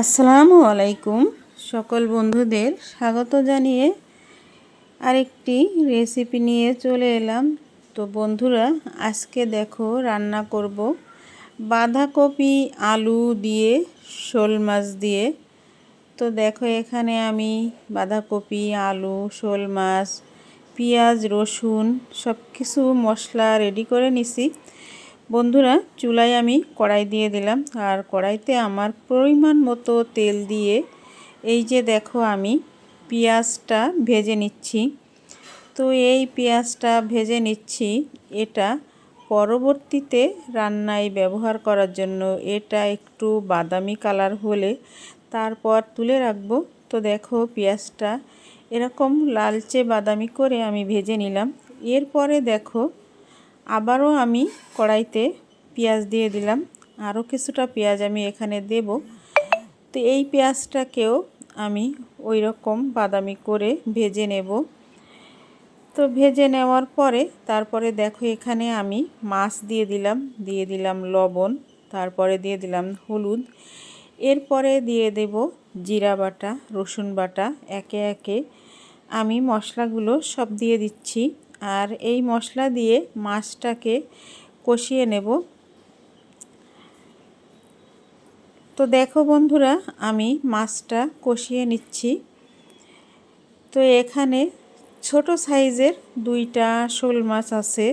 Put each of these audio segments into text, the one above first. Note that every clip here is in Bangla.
আসসালামু আলাইকুম সকল বন্ধুদের স্বাগত জানিয়ে আরেকটি রেসিপি নিয়ে চলে এলাম। তো বন্ধুরা, আজকে দেখো রান্না করব বাঁধাকপি, আলু দিয়ে, শোল মাছ দিয়ে। তো দেখো এখানে আমি বাঁধাকপি, আলু, শোল মাছ, পেঁয়াজ, রসুন সব কিছু মশলা রেডি করে নিছি। বন্ধুরা, চুলায় আমি কড়াই দিয়ে দিলাম। আর কড়াইতে আমার পরিমাণ মতো তেল দিয়ে এই যে দেখো আমি পেঁয়াজটা ভেজে নিচ্ছি। তো এই পেঁয়াজটা ভেজে নিচ্ছি, এটা পরবর্তীতে রান্নায় ব্যবহার করার জন্য। এটা একটু বাদামি কালার হলে তারপর তুলে রাখব। তো দেখো পেঁয়াজটা এরকম লালচে বাদামি করে আমি ভেজে নিলাম। এরপরে দেখো আবারও আমি কড়াইতে পেঁয়াজ দিয়ে দিলাম। আরও কিছুটা পেঁয়াজ আমি এখানে দেব। তো এই পেঁয়াজটাকেও আমি ওই রকম বাদামি করে ভেজে নেব। তো ভেজে নেওয়ার পরে তারপরে দেখো এখানে আমি মাছ দিয়ে দিলাম। দিয়ে দিলাম লবণ, তারপরে দিয়ে দিলাম হলুদ। এরপরে দিয়ে দেব জিরা বাটা, রসুন বাটা। একে একে আমি মশলাগুলো সব দিয়ে দিচ্ছি। আর এই মশলা দিয়ে মাছটাকে কষিয়ে নেব। তো দেখো বন্ধুরা, আমি মাছটা কষিয়ে নিচ্ছি। তো এখানে ছোট সাইজের দুইটা শোল মাছ আছে।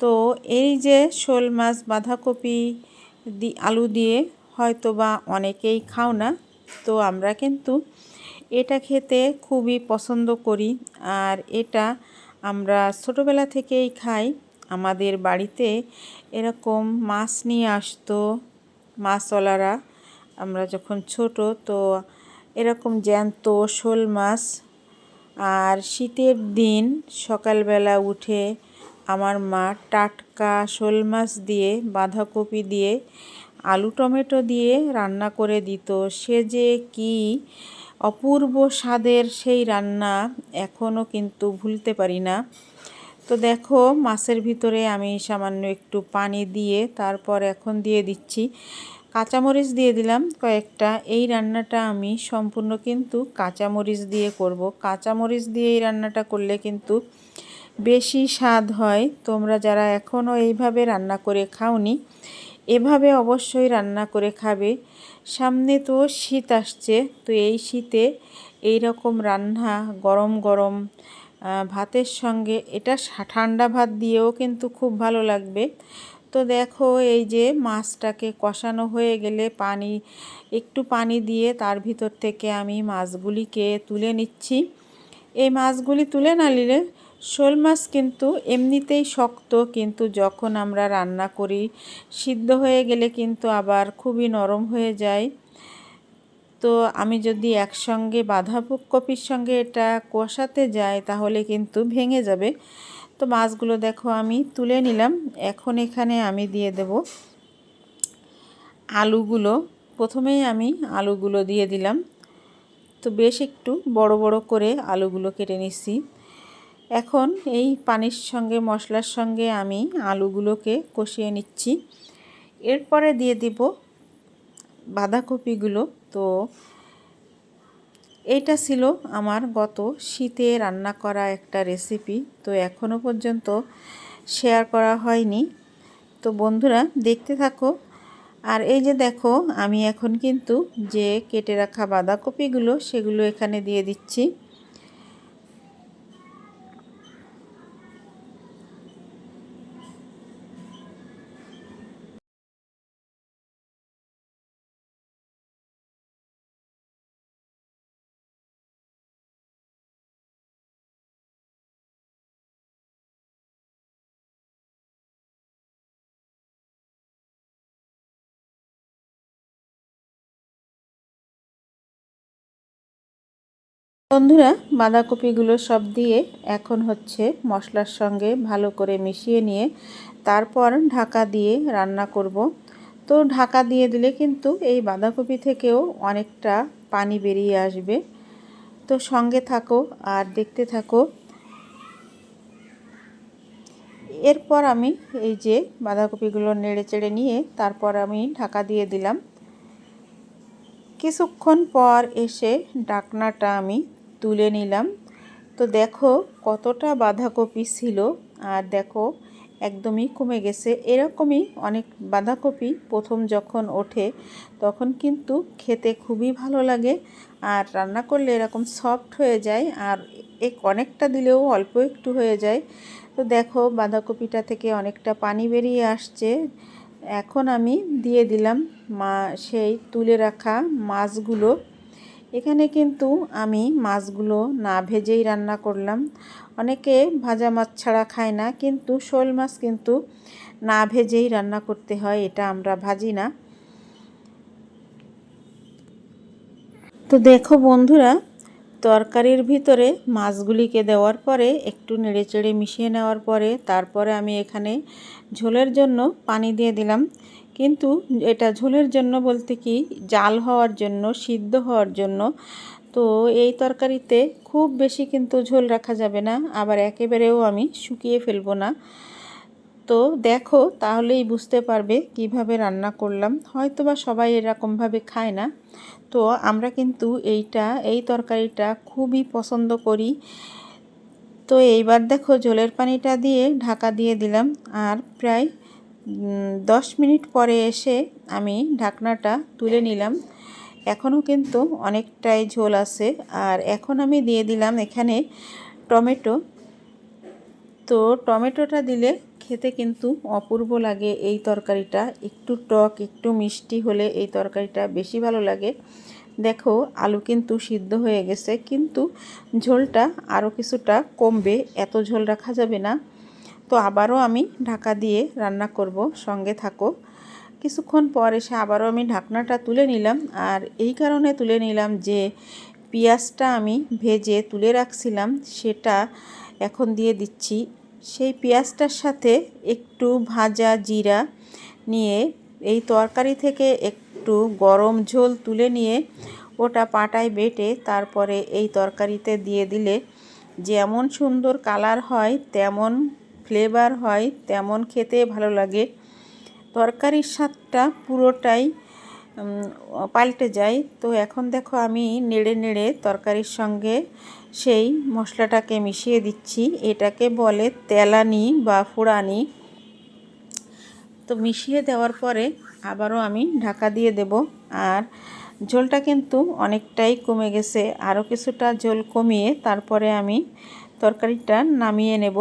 তো এই যে শোল মাছ, বাঁধাকপি, দি, আলু দিয়ে হয়তো বা অনেকেই খাও না, তো আমরা কিন্তু এটা খেতে খুবই পছন্দ করি। আর এটা আমরা ছোটোবেলা থেকেই খাই। আমাদের বাড়িতে এরকম মাছ নিয়ে আসতো মাছওয়ালারা। আমরা যখন ছোট তো এরকম জ্যান্ত শোল মাছ। আর শীতের দিন সকালবেলা উঠে আমার মা টাটকা শোল মাছ দিয়ে, বাঁধাকপি দিয়ে, আলু টমেটো দিয়ে রান্না করে দিত। সে যে কি অপূর্ব স্বাদের সেই রান্না এখনও কিন্তু ভুলতে পারি না। তো দেখো, মাছের ভিতরে আমি সামান্য একটু পানি দিয়ে তারপর এখন দিয়ে দিচ্ছি। কাঁচামরিচ দিয়ে দিলাম কয়েকটা। এই রান্নাটা আমি সম্পূর্ণ কিন্তু কাঁচামরিচ দিয়ে করব। কাঁচামরিচ দিয়ে এই রান্নাটা করলে কিন্তু বেশি স্বাদ হয়। তোমরা যারা এখনও এইভাবে রান্না করে খাওনি এভাবে অবশ্যই রান্না করে খাবে। সামনে তো শীত আসছে, তো এই শীতে এই রকম রান্না গরম গরম ভাতের সঙ্গে, এটা ঠান্ডা ভাত দিয়েও কিন্তু খুব ভালো লাগবে। তো দেখো এই যে মাছটাকে কষানো হয়ে গেলে পানি, একটু পানি দিয়ে তার ভিতর থেকে আমি মাছগুলিকে তুলে নিচ্ছি। এই মাছগুলি তুলে না নিলে শোল মাছ কিন্তু এমনিতেই শক্ত, কিন্তু যখন আমরা রান্না করি, সিদ্ধ হয়ে গেলে কিন্তু আবার খুবই নরম হয়ে যায়। তো আমি যদি একসঙ্গে বাঁধাকপির সঙ্গে এটা কষাতে যাই, তাহলে কিন্তু ভেঙে যাবে। তো মাছগুলো দেখো, আমি তুলে নিলাম। এখন এখানে আমি দিয়ে দেব আলুগুলো। প্রথমেই আমি আলুগুলো দিয়ে দিলাম। তো বেশ একটু বড় বড় করে আলুগুলো কেটে নিচ্ছি। এখন এই পানির সঙ্গে, মশলার সঙ্গে আমি আলুগুলোকে কষিয়ে নিচ্ছি। এরপরে দিয়ে দিব বাঁধাকপিগুলো। তো এটা ছিল আমার গত শীতে রান্না করা একটা রেসিপি। তো এখনও পর্যন্ত শেয়ার করা হয়নি। তো বন্ধুরা, দেখতে থাকো। আর এই যে দেখো, আমি এখন কিন্তু যে কেটে রাখা বাঁধাকপিগুলো, সেগুলো এখানে দিয়ে দিচ্ছি। বন্ধুরা, বাঁধাকপিগুলো সব দিয়ে এখন হচ্ছে মশলার সঙ্গে ভালো করে মিশিয়ে নিয়ে তারপর ঢাকা দিয়ে রান্না করব। তো ঢাকা দিয়ে দিলে কিন্তু এই বাঁধাকপি থেকেও অনেকটা পানি বেরিয়ে আসবে। তো সঙ্গে থাকো আর দেখতে থাকো। এরপর আমি এই যে বাঁধাকপিগুলো নেড়ে চেড়ে নিয়ে তারপর আমি ঢাকা দিয়ে দিলাম। কিছুক্ষণ পর এসে ডাকনাটা আমি তুলে নিলাম। তো দেখো কতটা বাঁধাকপি ছিল আর দেখো একদমই কমে গেছে। এরকমই অনেক বাঁধাকপি প্রথম যখন ওঠে তখন কিন্তু খেতে খুবই ভালো লাগে আর রান্না করলে এরকম সফট হয়ে যায় আর এক অনেকটা দিলেও অল্প একটু হয়ে যায়। তো দেখো বাঁধাকপিটা থেকে অনেকটা পানি বেরিয়ে আসছে। এখন আমি দিয়ে দিলাম মা সেই তুলে রাখা মাছগুলো। এখানে কিন্তু আমি মাছগুলো না ভেজেই রান্না করলাম। অনেকে ভাজা মাছ ছাড়া খায় না, কিন্তু শোল মাছ কিন্তু না ভেজেই রান্না করতে হয়, এটা আমরা ভাজি না। তো দেখো বন্ধুরা, তরকারির ভিতরে মাছগুলিকে দেওয়ার পরে, একটু নেড়েচেড়ে মিশিয়ে নেওয়ার পরে, তারপরে আমি এখানে ঝোলের জন্য পানি দিয়ে দিলাম। কিন্তু এটা ঝোলের জন্য বলতে কি, জাল হওয়ার জন্য, সিদ্ধ হওয়ার জন্য, তো এই তরকারিতে খুব বেশি কিন্তু ঝোল রাখা যাবে না, আবার একেবারেও আমি শুকিয়ে ফেলব না। তো দেখো, তাহলেই বুঝতে পারবে কীভাবে রান্না করলাম। হয়তো বা সবাই এরকমভাবে খায় না। তো আমরা কিন্তু এইটা, এই তরকারিটা খুবই পছন্দ করি। তো এইবার দেখো জলের পানিটা দিয়ে ঢাকা দিয়ে দিলাম। আর প্রায় দশ মিনিট পরে এসে আমি ঢাকনাটা তুলে নিলাম। এখনও কিন্তু অনেকটাই ঝোল আছে। আর এখন আমি দিয়ে দিলাম এখানে টমেটো। তো টমেটোটা দিলে খেতে কিন্তু অপূর্ব লাগে এই তরকারিটা। একটু টক, একটু মিষ্টি হলে এই তরকারিটা বেশি ভালো লাগে। দেখো, আলু কিন্তু সিদ্ধ হয়ে গেছে, কিন্তু ঝোলটা আরও কিছুটা কমবে। এত ঝোল রাখা যাবে না। তো আবারও আমি ঢাকা দিয়ে রান্না করব, সঙ্গে থাকো। কিছুক্ষণ পর এসে আবারও আমি ঢাকনাটা তুলে নিলাম। আর এই কারণে তুলে নিলাম যে পেঁয়াজটা আমি ভেজে তুলে রাখছিলাম, সেটা এখন দিয়ে দিচ্ছি। সেই পেঁয়াজটার সাথে একটু ভাজা জিরা নিয়ে, এই তরকারি থেকে একটু গরম ঝোল তুলে নিয়ে ওটা পাটায় বেটে তারপরে এই তরকারিতে দিয়ে দিলে যেমন সুন্দর কালার হয়, তেমন ফ্লেভার হয়, তেমন খেতে ভালো লাগে। তরকারির স্বাদটা পুরোটাই পাল্টে যায়। তো এখন দেখো আমি নেড়ে নেড়ে তরকারির সঙ্গে সেই মশলাটাকে মিশিয়ে দিচ্ছি। এটাকে বলে তেলানি বা ফুড়ানি। তো মিশিয়ে দেওয়ার পরে আবারও আমি ঢাকা দিয়ে দেব। আর ঝোলটা কিন্তু অনেকটাই কমে গেছে। আরও কিছুটা ঝোল কমিয়ে তারপরে আমি তরকারিটা নামিয়ে নেব।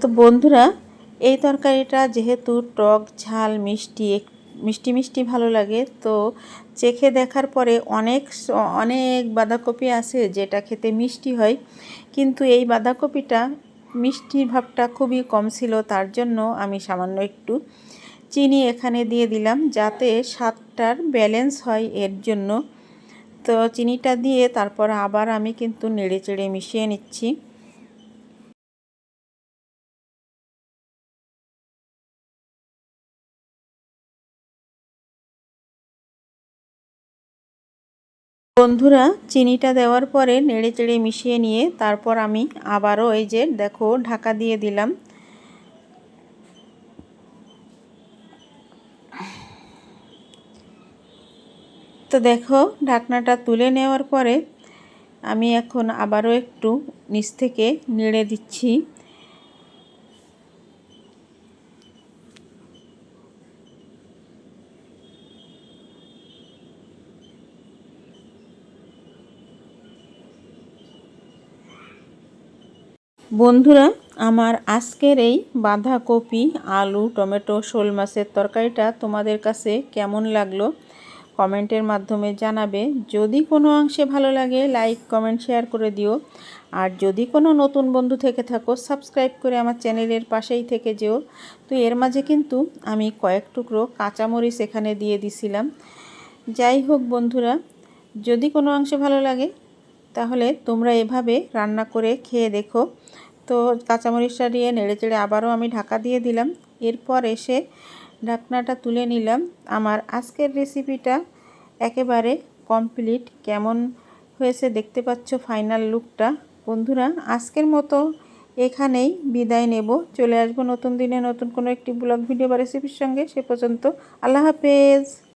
তো বন্ধুরা, এই তরকারিটা যেহেতু টক, ঝাল, মিষ্টি মিষ্টি মিষ্টি ভালো লাগে, তো চেখে দেখার পরে অনেক অনেক বাঁধাকপি আছে যেটা খেতে মিষ্টি হয়। কিন্তু এই বাঁধাকপিটা মিষ্টির ভাবটা খুবই কম ছিল, তার জন্য আমি সামান্য একটু চিনি এখানে দিয়ে দিলাম যাতে স্বাদটার ব্যালেন্স হয় এর জন্য। তো চিনিটা দিয়ে তারপর আবার আমি কিন্তু নেড়ে চেড়ে মিশিয়ে নিচ্ছি। বন্ধুরা, চিনিটা দেওয়ার পরে নেড়ে চেড়ে মিশিয়ে নিয়ে তারপর আমি আবারও এই যে দেখো ঢাকা দিয়ে দিলাম। তো দেখো, ঢাকনাটা তুলে নেওয়ার পরে আমি এখন আবারও একটু নিচ থেকে নেড়ে দিচ্ছি। বন্ধুরা, আমার আজকের এই বাঁধাকপি, আলু, টমেটো, শোল মাছের তরকারিটা তোমাদের কাছে কেমন লাগল? কমেন্টের মাধ্যমে জানাবে। যদি কোনো অংশে ভালো লাগে, লাইক, কমেন্ট, শেয়ার করে দিও। আর যদি কোনো নতুন বন্ধু থেকে থাকো, সাবস্ক্রাইব করে আমার চ্যানেলের পাশেই থেকে যেও। তো এর মাঝে কিন্তু আমি কয়েক টুকরো কাঁচামরিচ এখানে দিয়ে দিছিলাম। যাই হোক বন্ধুরা, যদি কোনো অংশে ভালো লাগে তাহলে তোমরা এভাবে রান্না করে খেয়ে দেখো। তো কাঁচামরিচটা দিয়ে নেড়ে চেড়ে আবারও আমি ঢাকা দিয়ে দিলাম। এরপর এসে ঢাকনাটা তুলে নিলাম। আমার আজকের রেসিপিটা একেবারে কমপ্লিট। কেমন হয়েছে দেখতে পাচ্ছ ফাইনাল লুকটা। বন্ধুরা, আজকের মতো এখানেই বিদায় নেব। চলে আসব নতুন দিনে নতুন কোনো একটি ব্লগ, ভিডিও বা রেসিপির সঙ্গে। সে পর্যন্ত আল্লাহ হাফেজ।